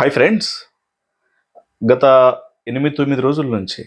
Hi friends గత ఎనిమిది తొమ్మిది రోజుల నుంచి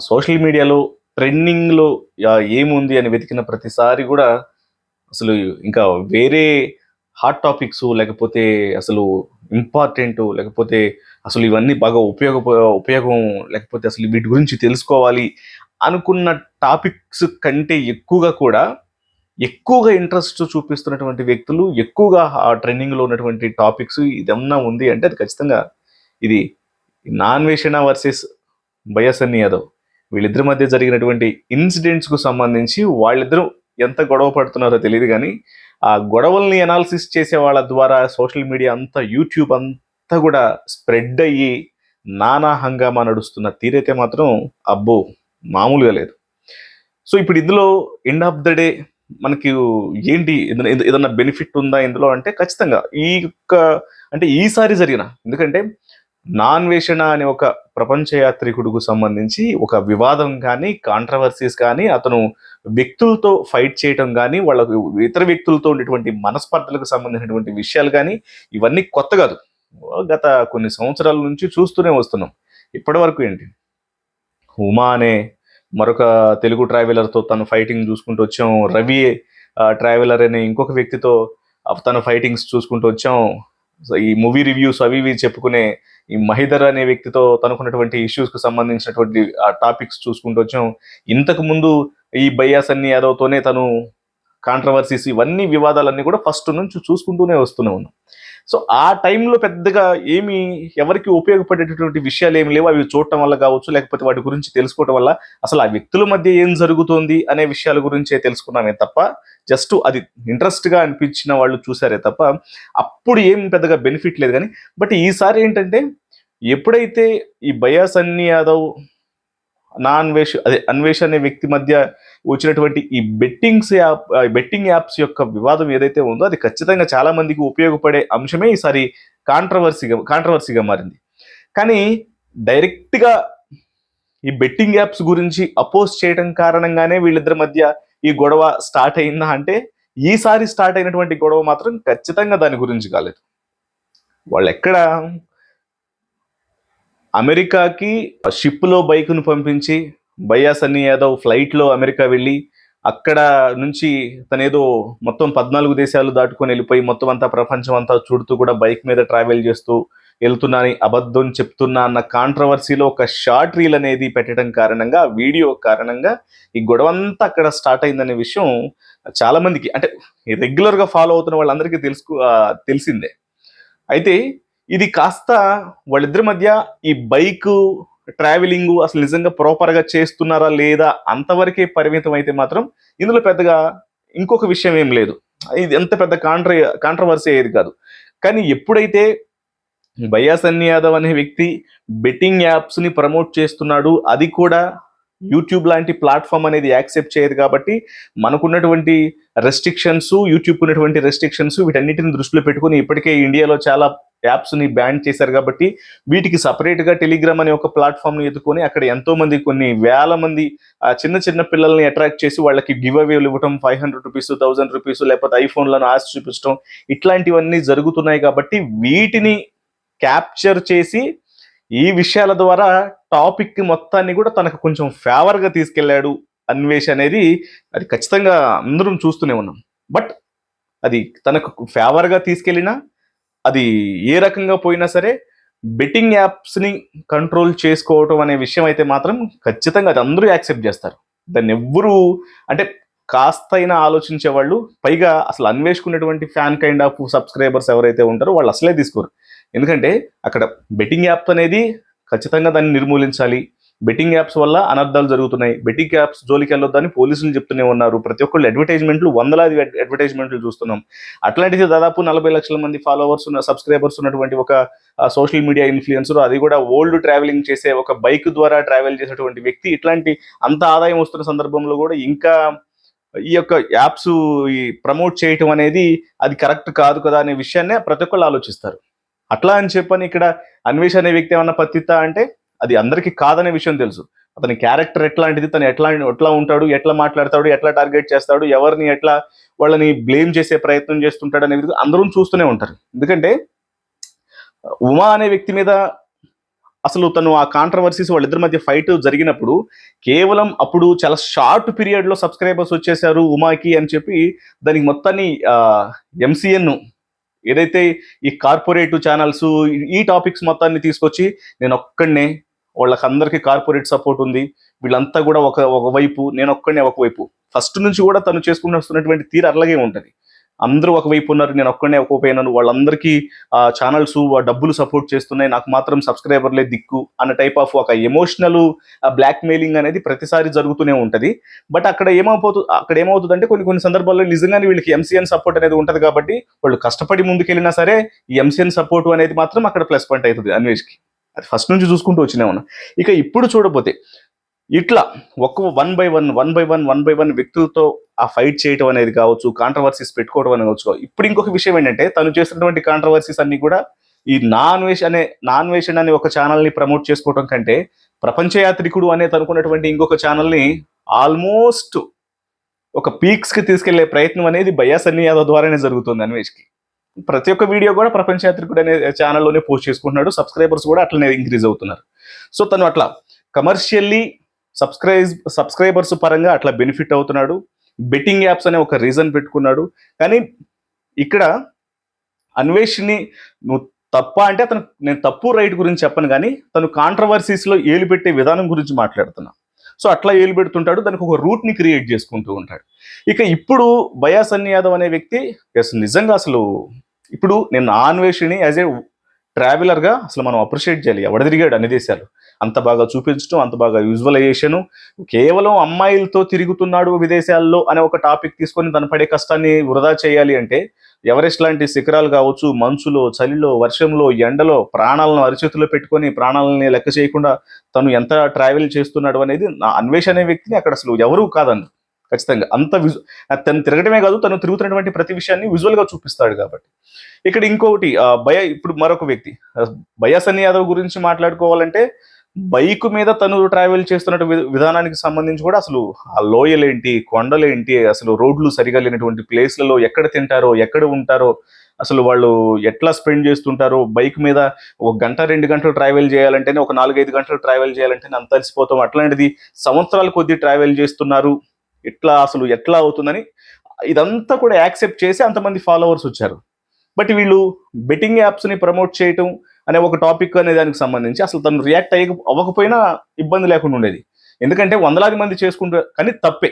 సోషల్ మీడియాలో ట్రెండింగ్లో ఏముంది అని వెతికిన ప్రతిసారి కూడా అసలు ఇంకా వేరే హాట్ టాపిక్స్ లేకపోతే అసలు ఇంపార్టెంట్ లేకపోతే అసలు ఇవన్నీ బాగా ఉపయోగ ఉపయోగం లేకపోతే అసలు వీటి గురించి తెలుసుకోవాలి అనుకున్న టాపిక్స్ కంటే ఎక్కువగా కూడా ఎక్కువగా ఇంట్రెస్ట్ చూపిస్తున్నటువంటి వ్యక్తులు ఎక్కువగా ఆ ట్రెండింగ్లో ఉన్నటువంటి టాపిక్స్ ఇదేమన్నా ఉంది అంటే అది ఖచ్చితంగా ఇది నాన్వేషణ వర్సెస్ బయసన్ని యాదవ్ వీళ్ళిద్దరి మధ్య జరిగినటువంటి ఇన్సిడెంట్స్కు సంబంధించి వాళ్ళిద్దరూ ఎంత గొడవ పడుతున్నారో తెలియదు కానీ ఆ గొడవల్ని అనాలిసిస్ చేసే వాళ్ళ ద్వారా సోషల్ మీడియా అంతా యూట్యూబ్ అంతా కూడా స్ప్రెడ్ అయ్యి నానా హంగామా నడుస్తున్న తీరైతే మాత్రం అబ్బో మామూలుగా లేదు. సో ఇప్పుడు ఇందులో ఎండ్ ఆఫ్ ద డే మనకి ఏంటి ఏదైనా బెనిఫిట్ ఉందా ఇందులో అంటే ఖచ్చితంగా ఈ యొక్క అంటే ఈసారి జరిగిన ఎందుకంటే నాన్వేషణ అనే ఒక ప్రపంచ యాత్రికుడుకు సంబంధించి ఒక వివాదం కానీ కాంట్రవర్సీస్ కానీ అతను వ్యక్తులతో ఫైట్ చేయటం కానీ వాళ్ళకు ఇతర వ్యక్తులతో ఉండేటువంటి మనస్పర్ధలకు సంబంధించినటువంటి విషయాలు కానీ ఇవన్నీ కొత్త కాదు. గత కొన్ని సంవత్సరాల నుంచి చూస్తూనే వస్తున్నాం. ఇప్పటి వరకు ఏంటి? ఉమా అనే మరొక తెలుగు ట్రావెలర్తో తను ఫైటింగ్ చూసుకుంటూ వచ్చాం. రవి ట్రావెలర్ అనే ఇంకొక వ్యక్తితో తన ఫైటింగ్స్ చూసుకుంటూ వచ్చాం. ఈ మూవీ రివ్యూస్ అవి ఇవి చెప్పుకునే ఈ మహిదర్ అనే వ్యక్తితో తనకున్నటువంటి ఇష్యూస్కి సంబంధించినటువంటి ఆ టాపిక్స్ చూసుకుంటూ వచ్చాం. ఇంతకు ముందు ఈ బయ్యాస్ అన్ని యాదవ్తోనే తను కాంట్రవర్సీస్ ఇవన్నీ వివాదాలన్నీ కూడా ఫస్ట్ నుంచి చూసుకుంటూనే వస్తూనే ఉన్నాం. సో ఆ టైంలో పెద్దగా ఏమి ఎవరికి ఉపయోగపడేటటువంటి విషయాలు ఏమి లేవు. అవి చూడటం వల్ల కావచ్చు లేకపోతే వాటి గురించి తెలుసుకోవటం వల్ల అసలు ఆ వ్యక్తుల మధ్య ఏం జరుగుతోంది అనే విషయాల గురించే తెలుసుకున్నామే తప్ప జస్ట్ అది ఇంట్రెస్ట్గా అనిపించిన వాళ్ళు చూసారే తప్ప అప్పుడు ఏం పెద్దగా బెనిఫిట్ లేదు. కానీ బట్ ఈసారి ఏంటంటే ఎప్పుడైతే ఈ బయాస్ అన్ని యాదవ్ నా అన్వేష్ అదే అన్వేష్ అనే వ్యక్తి మధ్య వచ్చినటువంటి ఈ బెట్టింగ్స్ యాప్ బెట్టింగ్ యాప్స్ యొక్క వివాదం ఏదైతే ఉందో అది ఖచ్చితంగా చాలా మందికి ఉపయోగపడే అంశమే ఈసారి కాంట్రవర్సీగా కాంట్రవర్సీగా మారింది. కానీ డైరెక్ట్గా ఈ బెట్టింగ్ యాప్స్ గురించి అపోజ్ చేయడం కారణంగానే వీళ్ళిద్దరి మధ్య ఈ గొడవ స్టార్ట్ అయిందా అంటే ఈసారి స్టార్ట్ అయినటువంటి గొడవ మాత్రం ఖచ్చితంగా దాని గురించి కాలేదు. వాళ్ళు ఎక్కడ అమెరికాకి షిప్లో బైక్ను పంపించి బయ్యా సన్నీ యాదవ్ ఫ్లైట్లో అమెరికా వెళ్ళి అక్కడ నుంచి తనేదో మొత్తం పద్నాలుగు దేశాలు దాటుకొని వెళ్ళిపోయి మొత్తం అంతా ప్రపంచం అంతా చూడుతూ కూడా బైక్ మీద ట్రావెల్ చేస్తూ వెళ్తున్నా అని అబద్ధం చెప్తున్నా అన్న కాంట్రవర్సీలో ఒక షార్ట్ రీల్ అనేది పెట్టడం కారణంగా వీడియో కారణంగా ఈ గొడవ అంతా అక్కడ స్టార్ట్ అయిందనే విషయం చాలామందికి అంటే రెగ్యులర్గా ఫాలో అవుతున్న వాళ్ళందరికీ తెలుసుకు తెలిసిందే. అయితే ఇది కాస్త వాళ్ళిద్దరి మధ్య ఈ బైక్ ట్రావెలింగ్ అసలు నిజంగా ప్రాపర్గా చేస్తున్నారా లేదా అంతవరకే పరిమితం అయితే మాత్రం ఇందులో పెద్దగా ఇంకొక విషయం ఏం లేదు. ఇది ఎంత పెద్ద కాంట్ర కాంట్రవర్సీ అయ్యేది కాదు. కానీ ఎప్పుడైతే బయాసన్ని యాదవ్ అనే వ్యక్తి బెట్టింగ్ యాప్స్ని ప్రమోట్ చేస్తున్నాడు అది కూడా Hmm. యూట్యూబ్ లాంటి ప్లాట్ఫామ్ అనేది యాక్సెప్ట్ చేయదు కాబట్టి మనకున్నటువంటి రెస్ట్రిక్షన్స్ యూట్యూబ్ ఉన్నటువంటి రెస్ట్రిక్షన్స్ వీటన్నిటిని దృష్టిలో పెట్టుకుని ఇప్పటికే ఇండియాలో చాలా యాప్స్ని బ్యాన్ చేశారు కాబట్టి వీటికి సపరేట్గా టెలిగ్రామ్ అనే ఒక ప్లాట్ఫామ్ని ఎత్తుకొని అక్కడ ఎంతోమంది కొన్ని వేల మంది ఆ చిన్న చిన్న పిల్లల్ని అట్రాక్ట్ చేసి వాళ్ళకి గివ్ అవేలు ఇవ్వటం five hundred rupees thousand rupees లేకపోతే ఐఫోన్లను ఆశ చూపించడం ఇట్లాంటివన్నీ జరుగుతున్నాయి కాబట్టి వీటిని క్యాప్చర్ చేసి ఈ విషయాల ద్వారా టాపిక్ మొత్తాన్ని కూడా తనకు కొంచెం ఫేవర్గా తీసుకెళ్ళాడు అన్వేష్ అనేది అది ఖచ్చితంగా అందరం చూస్తూనే ఉన్నాం. బట్ అది తనకు ఫేవర్గా తీసుకెళ్ళినా అది ఏ రకంగా పోయినా సరే బెట్టింగ్ యాప్స్ని కంట్రోల్ చేసుకోవటం అనే విషయం అయితే మాత్రం ఖచ్చితంగా అది అందరూ యాక్సెప్ట్ చేస్తారు. దాన్ని ఎవ్వరూ అంటే కాస్తైనా ఆలోచించే వాళ్ళు పైగా అసలు అన్వేషకునేటువంటి ఫ్యాన్ కైండ్ ఆఫ్ సబ్స్క్రైబర్స్ ఎవరైతే ఉంటారో వాళ్ళు అసలే తీసుకోరు. ఎందుకంటే అక్కడ బెట్టింగ్ యాప్ అనేది ఖచ్చితంగా దాన్ని నిర్మూలించాలి. బెట్టింగ్ యాప్స్ వల్ల అనర్థాలు జరుగుతున్నాయి. బెట్టింగ్ యాప్స్ జోలికి వెళ్ళొద్దని పోలీసులు చెప్తూనే ఉన్నారు. ప్రతి ఒక్కళ్ళు అడ్వర్టైజ్మెంట్లు వందలాది అడ్వర్టైజ్మెంట్లు చూస్తున్నాం. అట్లాంటిది దాదాపు నలభై లక్షల మంది ఫాలోవర్స్ ఉన్న సబ్స్క్రైబర్స్ ఉన్నటువంటి ఒక సోషల్ మీడియా ఇన్ఫ్లుయెన్సర్ అది కూడా ఓల్డ్ ట్రావెలింగ్ చేసే ఒక బైక్ ద్వారా ట్రావెల్ చేసేటువంటి వ్యక్తి. ఇట్లాంటి అంత ఆదాయం వస్తున్న సందర్భంలో కూడా ఇంకా ఈ యొక్క యాప్స్ ఈ ప్రమోట్ చేయటం అనేది అది కరెక్ట్ కాదు కదా అనే విషయాన్నే ప్రతి ఒక్కళ్ళు ఆలోచిస్తారు. అట్లా అని చెప్పని ఇక్కడ అన్వేష్ అనే వ్యక్తి ఏమన్నా పత్తితా అంటే అది అందరికీ కాదనే విషయం తెలుసు. అతని క్యారెక్టర్ ఎట్లాంటిది తను ఎట్లా ఎట్లా ఉంటాడు ఎట్లా మాట్లాడతాడు ఎట్లా టార్గెట్ చేస్తాడు ఎవరిని ఎట్లా వాళ్ళని బ్లేమ్ చేసే ప్రయత్నం చేస్తుంటాడు అనేది అందరూ చూస్తూనే ఉంటారు. ఎందుకంటే ఉమా అనే వ్యక్తి మీద అసలు తను ఆ కాంట్రవర్సీస్ వాళ్ళిద్దరి మధ్య ఫైట్ జరిగినప్పుడు కేవలం అప్పుడు చాలా షార్ట్ పీరియడ్లో సబ్స్క్రైబర్స్ వచ్చేసారు ఉమాకి అని చెప్పి దానికి మొత్తాన్ని ఎంసీఎన్ ఏదైతే ఈ కార్పొరేట్ ఛానల్స్ ఈ టాపిక్స్ మొత్తాన్ని తీసుకొచ్చి నేను ఒక్కడనే వాళ్ళకందరికీ కార్పొరేట్ సపోర్ట్ ఉంది. వీళ్ళంతా కూడా ఒక ఒకవైపు నేను ఒక్కడనే ఒకవైపు ఫస్ట్ నుంచి కూడా తను చేసుకుని వస్తున్నటువంటి తీరు అలాగే ఉంటుంది. అందరూ ఒకవైపు ఉన్నారు నేను ఒక్కడనే ఒక్కపోయినాను వాళ్ళందరికీ ఆ ఛానల్స్ డబ్బులు సపోర్ట్ చేస్తున్నాయి. నాకు మాత్రం సబ్స్క్రైబర్లే దిక్కు అన్న టైప్ ఆఫ్ ఒక ఎమోషనల్ బ్లాక్మెయిలింగ్ అనేది ప్రతిసారి జరుగుతూనే ఉంటుంది. బట్ అక్కడ ఏమైపోతుంది అక్కడ ఏమవుతుందంటే కొన్ని కొన్ని సందర్భాల్లో నిజంగానే వీళ్ళకి ఎంసీఎన్ సపోర్ట్ అనేది ఉంటుంది కాబట్టి వాళ్ళు కష్టపడి ముందుకెళ్ళినా సరే ఈ ఎంసీఎన్ సపోర్ట్ అనేది మాత్రం అక్కడ ప్లస్ పాయింట్ అవుతుంది అన్వేష్కి. అది ఫస్ట్ నుంచి చూసుకుంటూ వచ్చినా ఉన్నా ఇక ఇప్పుడు చూడబోతే ఇట్లా ఒక్క one by one one by one one by one వ్యక్తులతో ఆ ఫైట్ చేయటం అనేది కావచ్చు కాంట్రవర్సీస్ పెట్టుకోవడం అనేది కావచ్చు. ఇప్పుడు ఇంకొక విషయం ఏంటంటే తను చేసినటువంటి కాంట్రవర్సీస్ అన్ని కూడా ఈ నాన్ వేష్ అనే నాన్ వేషన్ అనే ఒక ఛానల్ని ప్రమోట్ చేసుకోవడం కంటే ప్రపంచ యాత్రికుడు అనే తనుకున్నటువంటి ఇంకొక ఛానల్ని ఆల్మోస్ట్ ఒక పీక్స్కి తీసుకెళ్ళే ప్రయత్నం అనేది బయా సన్నీ యాదవ్ ద్వారానే జరుగుతుంది అన్వేష్కి ప్రతి ఒక్క వీడియో కూడా ప్రపంచ యాత్రికుడు అనే ఛానల్లోనే పోస్ట్ చేసుకుంటున్నాడు సబ్స్క్రైబర్స్ కూడా అట్లనే ఇంక్రీజ్ అవుతున్నారు. సో తను అట్లా కమర్షియల్లీ సబ్స్క్రైబ్ సబ్స్క్రైబర్స్ పరంగా అట్లా బెనిఫిట్ అవుతున్నాడు. బెట్టింగ్ యాప్స్ అనే ఒక రీజన్ పెట్టుకున్నాడు. కానీ ఇక్కడ అన్వేష్ని నువ్వు తప్ప అంటే అతను నేను తప్పు రైట్ గురించి చెప్పను కానీ తను కాంట్రవర్సీస్లో ఏలు పెట్టే విధానం గురించి మాట్లాడుతున్నా. సో అట్లా ఏలు పెడుతుంటాడు దానికి ఒక రూట్ని క్రియేట్ చేసుకుంటూ ఉంటాడు. ఇక ఇప్పుడు బయా యాదవ్ అనే వ్యక్తి ఎస్ నిజంగా అసలు ఇప్పుడు నేను అన్వేషిని యాజ్ ఏ ట్రావెలర్గా అసలు మనం అప్రిషియేట్ చేయాలి. ఎవడ తిరిగాడు అన్ని దేశాలు? అంత బాగా చూపించడం అంత బాగా విజువలైజేషన్ కేవలం అమ్మాయిలతో తిరుగుతున్నాడు విదేశాల్లో అనే ఒక టాపిక్ తీసుకొని తన పడే కష్టాన్ని వృధా చేయాలి అంటే ఎవరెస్ట్ లాంటి శిఖరాలు కావచ్చు మంచులో చలిలో వర్షంలో ఎండలో ప్రాణాలను అరిచేతిలో పెట్టుకొని ప్రాణాలని లెక్క చేయకుండా తను ఎంత ట్రావెల్ చేస్తున్నాడు అనేది నా అన్వేష్ అనే వ్యక్తిని అక్కడ అసలు ఎవరు కాదన్నారు ఖచ్చితంగా. అంత విజు తను తిరగడమే కాదు తను తిరుగుతున్నటువంటి ప్రతి విషయాన్ని విజువల్గా చూపిస్తాడు కాబట్టి. ఇక్కడ ఇంకొకటి భయ ఇప్పుడు మరొక వ్యక్తి. ఆ, భయ సన్ని యాదవ్ గురించి మాట్లాడుకోవాలంటే బైక్ మీద తను ట్రావెల్ చేస్తున్న విధానానికి సంబంధించి కూడా అసలు ఆ లోయలేంటి కొండలేంటి అసలు రోడ్లు సరిగా లేనటువంటి ప్లేస్లలో ఎక్కడ తింటారో ఎక్కడ ఉంటారో అసలు వాళ్ళు ఎట్లా స్పెండ్ చేస్తుంటారో బైక్ మీద ఒక గంట రెండు గంటలు ట్రావెల్ చేయాలంటేనే ఒక నాలుగైదు గంటలు ట్రావెల్ చేయాలంటేనే అంత అలసిపోతాం. అట్లాంటిది సంవత్సరాల కొద్దీ ట్రావెల్ చేస్తున్నారు. ఎట్లా అసలు ఎట్లా అవుతుందని ఇదంతా కూడా యాక్సెప్ట్ చేసి అంతమంది ఫాలోవర్స్ వచ్చారు. బట్ వీళ్ళు బెట్టింగ్ యాప్స్ని ప్రమోట్ చేయటం అనే ఒక టాపిక్ అనే దానికి సంబంధించి అసలు తను రియాక్ట్ అయ్య అవ్వకపోయినా ఇబ్బంది లేకుండా ఉండేది. ఎందుకంటే వందలాది మంది చేసుకుంటారు కానీ తప్పే.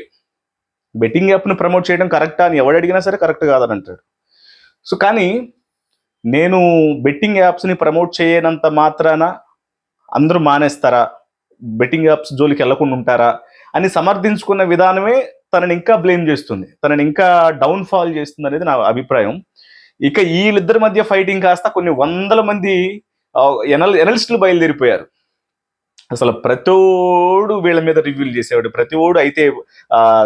బెట్టింగ్ యాప్ను ప్రమోట్ చేయడం కరెక్టా అని ఎవడు అడిగినా సరే కరెక్ట్ కాదని అంటాడు. సో కానీ నేను బెట్టింగ్ యాప్స్ని ప్రమోట్ చేయనంత మాత్రాన అందరూ మానేస్తారా? బెట్టింగ్ యాప్స్ జోలికి వెళ్ళకుండా ఉంటారా? అని సమర్థించుకున్న విధానమే తనని ఇంకా బ్లేమ్ చేస్తుంది. తనని ఇంకా డౌన్ ఫాల్ చేస్తుంది అనేది నా అభిప్రాయం. ఇక వీళ్ళిద్దరి మధ్య ఫైటింగ్ కాస్త కొన్ని వందల మంది ఎనల్ ఎనలిస్టులు బయలుదేరిపోయారు. అసలు ప్రతోడు వీళ్ళ మీద రివ్యూలు చేసేవాడు. ప్రతిోడు అయితే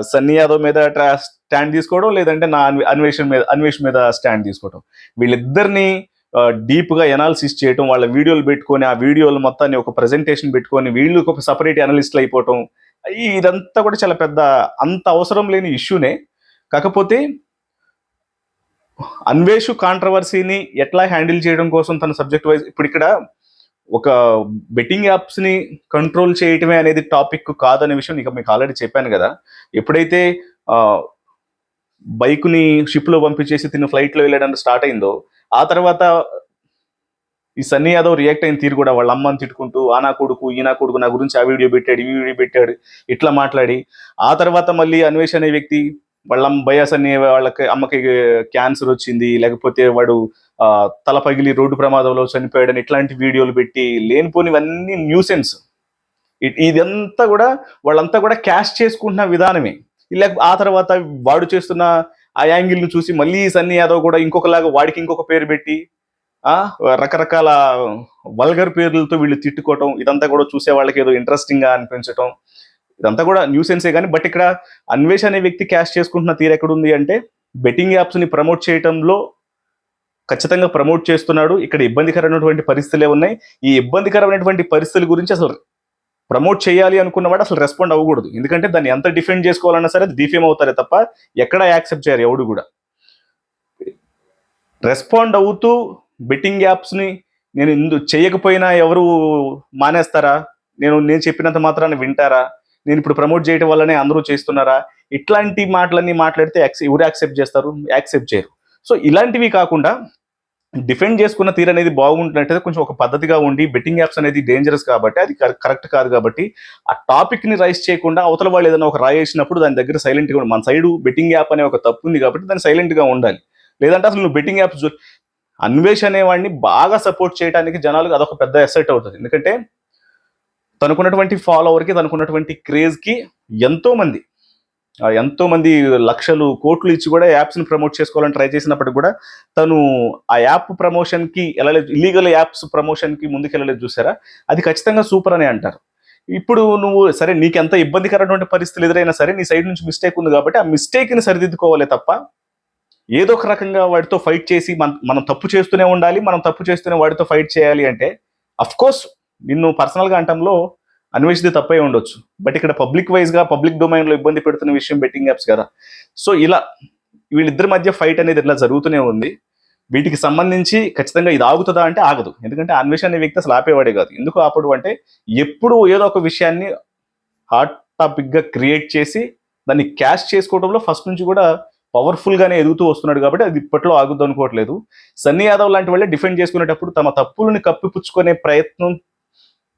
సన్నీ యాదవ్ మీద ట్రా- స్టాండ్ తీసుకోవడం లేదంటే నా అన్వేషణ మీద అన్వేషణ మీద స్టాండ్ తీసుకోవడం. వీళ్ళిద్దరిని డీప్గా ఎనాలిసిస్ చేయటం వాళ్ళ వీడియోలు పెట్టుకొని ఆ వీడియోలు మొత్తాన్ని ఒక ప్రజెంటేషన్ పెట్టుకొని వీళ్ళు ఒక సపరేట్ అనలిస్ట్లు అయిపోవటం ఇదంతా కూడా చాలా పెద్ద అంత అవసరం లేని ఇష్యూనే. కాకపోతే అన్వేషు కాంట్రవర్సీని ఎట్లా హ్యాండిల్ చేయడం కోసం తన సబ్జెక్ట్ వైజ్ ఇప్పుడు ఇక్కడ ఒక బెట్టింగ్ యాప్స్ని కంట్రోల్ చేయటమే అనేది టాపిక్ కాదనే విషయం ఇక మీకు ఆల్రెడీ చెప్పాను కదా. ఎప్పుడైతే బైక్ని షిప్లో పంపించేసి తిన్న ఫ్లైట్లో వెళ్ళడానికి స్టార్ట్ అయిందో ఆ తర్వాత ఈ సన్నీ యాదవ్ రియాక్ట్ అయిన తీరు కూడా వాళ్ళ అమ్మని తిట్టుకుంటూ ఆ నా కొడుకు ఈ నా కొడుకు నా గురించి ఆ వీడియో పెట్టాడు ఈ వీడియో పెట్టాడు ఇట్లా మాట్లాడి ఆ తర్వాత మళ్ళీ అన్వేష్ అనే వ్యక్తి వాళ్ళ అమ్మ బయాస్ అనే వాళ్ళకి అమ్మకి క్యాన్సర్ వచ్చింది లేకపోతే వాడు తల పగిలి రోడ్డు ప్రమాదంలో చనిపోయాడని ఇట్లాంటి వీడియోలు పెట్టి లేనిపోనివన్నీ న్యూసెన్స్ ఇదంతా కూడా వాళ్ళంతా కూడా క్యాష్ చేసుకుంటున్న విధానమే. ఇలా ఆ తర్వాత వాడు చేస్తున్న ఆ యాంగిల్ను చూసి మళ్ళీ సన్నీ యాదవ్ కూడా ఇంకొకలాగా వాడికి ఇంకొక పేరు పెట్టి రకరకాల వల్గర్ పేర్లతో వీళ్ళు తిట్టుకోవటం ఇదంతా కూడా చూసే వాళ్ళకి ఏదో ఇంట్రెస్టింగ్గా అనిపించటం ఇదంతా కూడా న్యూసెన్సే కానీ బట్ ఇక్కడ అన్వేష్ అనే వ్యక్తి క్యాష్ చేసుకుంటున్న తీరు ఎక్కడుంది అంటే బెట్టింగ్ యాప్స్ని ప్రమోట్ చేయటంలో ఖచ్చితంగా ప్రమోట్ చేస్తున్నాడు. ఇక్కడ ఇబ్బందికరమైనటువంటి పరిస్థితులే ఉన్నాయి. ఈ ఇబ్బందికరమైనటువంటి పరిస్థితుల గురించి అసలు ప్రమోట్ చేయాలి అనుకున్నవాడు అసలు రెస్పాండ్ అవ్వకూడదు. ఎందుకంటే దాన్ని ఎంత డిఫెండ్ చేసుకోవాలన్నా సరే డిఫేమ్ అవుతారే తప్ప ఎక్కడ యాక్సెప్ట్ చేయరు ఎవడు కూడా. రెస్పాండ్ అవుతూ బెట్టింగ్ యాప్స్ని నేను ఇందు చేయకపోయినా ఎవరు మానేస్తారా? నేను నేను చెప్పినంత మాత్రాన్ని వింటారా? నేను ఇప్పుడు ప్రమోట్ చేయడం వల్లనే అందరూ చేస్తున్నారా? ఇట్లాంటి మాటలన్నీ మాట్లాడితే యాక్సె ఎవరు యాక్సెప్ట్ చేస్తారు? యాక్సెప్ట్ చేయరు. సో ఇలాంటివి కాకుండా డిఫెండ్ చేసుకున్న తీరు అనేది బాగుంటున్నట్టయితే కొంచెం ఒక పద్ధతిగా ఉండి బెట్టింగ్ యాప్స్ అనేది డేంజరస్ కాబట్టి అది కరెక్ట్ కాదు కాబట్టి ఆ టాపిక్ని రైస్ చేయకుండా అవతల వాళ్ళు ఏదైనా ఒక రాయి వేసినప్పుడు దాని దగ్గర సైలెంట్గా ఉండాలి. మన సైడు బెట్టింగ్ యాప్ అనే ఒక తప్పు ఉంది కాబట్టి దాన్ని సైలెంట్గా ఉండాలి. లేదంటే అసలు నువ్వు బెట్టింగ్ యాప్స్ అన్వేష్ అనేవాడిని బాగా సపోర్ట్ చేయడానికి జనాలకు అదొక పెద్ద ఎసెట్ అవుతుంది. ఎందుకంటే తనకున్నటువంటి ఫాలోవర్కి తనకున్నటువంటి క్రేజ్కి ఎంతోమంది ఎంతోమంది లక్షలు కోట్లు ఇచ్చి కూడా యాప్స్ని ప్రమోట్ చేసుకోవాలని ట్రై చేసినప్పటికి కూడా తను ఆ యాప్ ప్రమోషన్కి వెళ్ళలేదు. ఇల్లీగల్ యాప్స్ ప్రమోషన్కి చూసారా? అది ఖచ్చితంగా సూపర్ అని అంటారు. ఇప్పుడు నువ్వు సరే నీకు ఎంత పరిస్థితులు ఎదురైనా సరే నీ సైడ్ నుంచి మిస్టేక్ ఉంది కాబట్టి ఆ మిస్టేక్ని సరిదిద్దుకోవాలి తప్ప ఏదో ఒక రకంగా వాడితో ఫైట్ చేసి మన మనం తప్పు చేస్తూనే ఉండాలి మనం తప్పు చేస్తూనే వాడితో ఫైట్ చేయాలి అంటే అఫ్ కోర్స్ నిన్ను పర్సనల్గా అంటంలో అన్వేషిది తప్పే ఉండొచ్చు. బట్ ఇక్కడ పబ్లిక్ వైజ్గా పబ్లిక్ డొమైన్లో ఇబ్బంది పెడుతున్న విషయం బెట్టింగ్ యాప్స్ కదా. సో ఇలా వీళ్ళిద్దరి మధ్య ఫైట్ అనేది ఇట్లా జరుగుతూనే ఉంది. వీటికి సంబంధించి ఖచ్చితంగా ఇది ఆగుతుందా అంటే ఆగదు. ఎందుకంటే అన్వేషణ అనే వ్యక్తి అసలు ఆపేవాడే కాదు. ఎందుకు ఆపడు అంటే ఎప్పుడు ఏదో ఒక విషయాన్ని హాట్ టాపిక్గా క్రియేట్ చేసి దాన్ని క్యాష్ చేసుకోవడంలో ఫస్ట్ నుంచి కూడా పవర్ఫుల్ గానే ఎదుగుతూ వస్తున్నాడు కాబట్టి అది ఇప్పట్లో ఆగుద్దు అనుకోవట్లేదు. సన్నీ యాదవ్ లాంటి వాళ్ళే డిఫెండ్ చేసుకునేటప్పుడు తమ తప్పులను కప్పిపుచ్చుకునే ప్రయత్నం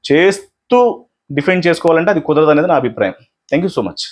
చేస్తూ డిఫెండ్ చేసుకోవాలంటే అది కుదరదు అనేది నా అభిప్రాయం. Thank you so much